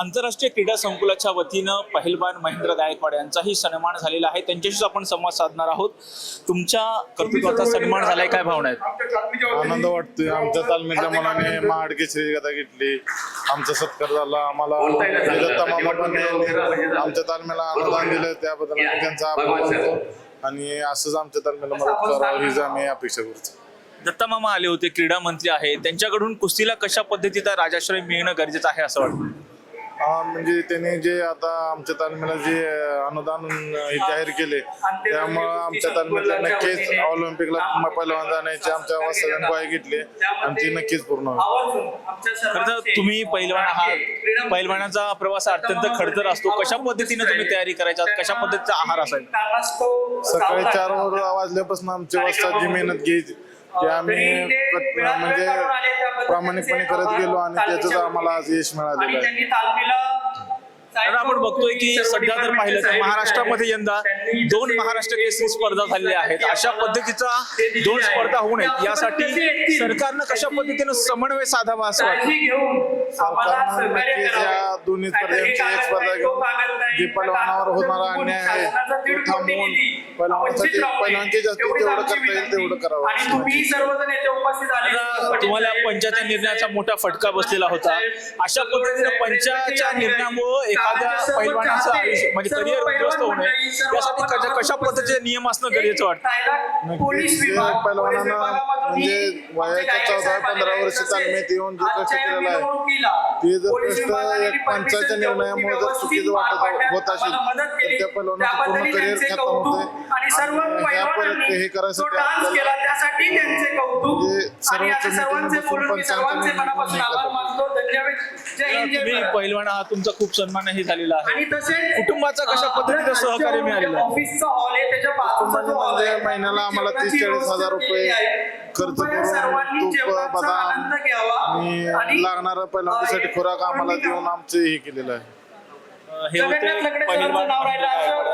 आंतरराष्ट्रीय क्रीडा संकुलाच्या वतीनं पहिलवान महेंद्र गायकवाड यांचाही सन्मान झालेला आहे. त्यांच्याशीच आपण संवाद साधणार आहोत. तुमच्या कर्तृत्वाचा सन्मान झालाय काय भावना आहेत? आनंद वाटतोय. आमच्या तालमीच्या मुलाने महाड केसरी गदा घेतली. आमचा सत्कार झाला. आम्हाला आमच्या तालमीला अनुदान दिलं. त्याबद्दल त्यांचा आभार आणि असंच आमच्या तालमीला मदत करावं हीच आम्ही अपेक्षा करतो. दत्ता मामा आले होते क्रीडा मंत्री आहे त्यांच्याकडून कुस्तीला कशा पद्धतीचा राजाश्रय मिळणं गरजेचं आहे असं वाटतं? म्हणजे त्यांनी जे आता आमच्या तालमीला जे अनुदान हे जाहीर केले त्यामुळं आमच्या तालमीला नक्कीच ऑलिम्पिकला पहिलवान जाण्याची आमच्या वास्तव्याने ग्वाही घेतली. आणि ती नक्कीच पूर्ण खरं तुम्ही पहिलवान आहात पहिलवानाचा प्रवास अत्यंत खडतर असतो. कशा पद्धतीने तुम्ही तयारी करायच्या? कशा पद्धतीचा आहार असायचा? सकाळी चार वाजल्यापासून आमची वाजता जी मेहनत घ्यायची ते आम्ही म्हणजे प्रामाणिकपणे करत गेलो आणि त्याच आम्हाला आज यश मिळालेलं आहे. तर आपण बघतोय की सध्या जर पाहिलं तर महाराष्ट्रामध्ये यंदा दोन महाराष्ट्र केसरी स्पर्धा झालेल्या आहेत. अशा पद्धतीचा दोन स्पर्धा होऊ नयेत यासाठी सरकारनं कशा पद्धतीनं समन्वय साधावा असं वाटतं? दोन्ही स्पर्धांची एक स्पर्धा घेऊन जे पैलवानावर होणारा अन्याय आहे. तो थांबवून पैलवानासाठी पैलवानचे जास्तीत जेवढं करता येईल तेवढं करावं आणि तुम्ही सर्वजण येथे उपस्थित आता झाले तुम्हाला पंचाच्या निर्णयाचा मोठा फटका बसलेला होता. अशा पद्धतीने पंचाच्या निर्णयामुळे एखाद्या पैलवानाचं आयुष्य म्हणजे करिअर उद्ध्वस्त यासाठी कशा पद्धतीचे नियम असणं गरजेचं वाटतं? पोलीस पैलवानानं म्हणजे वयाच्या चौदा पंधरा वर्ष तालमीत येऊन जे कष्ट केलेलं आहे ते जर कष्ट एक पंचाच्या निर्णयामुळे जर चुकीचं वाटत होत असेल तर त्या पैलवानाचं पूर्ण करिअर खतम होते आणि सर्व आणि ह्या परत हे करायसाठी आणि आता कमिटीने सर्वांचे बोलून मी पंचायत सर्वांचे समितीने मनापासून निर्णय आभार घेतला. मानतो धन्यवाद जय हिंद जय तुम्ही भारत. पैलवान आहात तुमचा खूप सन्मानही झालेला आहे आणि तसेच कुटुंबाचा कशा अं, पद्धतीचं आपल्या सहकार्य मिळालेलं आहे? ऑफिसचा हॉल आहे त्याच्या बाजूचा जो हॉल म्हणजे आहे महिन्याला आम्हाला तीस जेवणाची चाळीस हजार रुपये व्यवस्था केलेली आहे. खर्च कृपया करून सर्वांनी तूप जेवणाचा बदाम आनंद घ्यावा आणि लागणारं पहिल्यांदासाठी खुराक आम्हाला देऊन आमचे हे केलेलं आहे हे होते जगन्नाथ लकडे पहिलवान सरांचं नाव राहिलं असं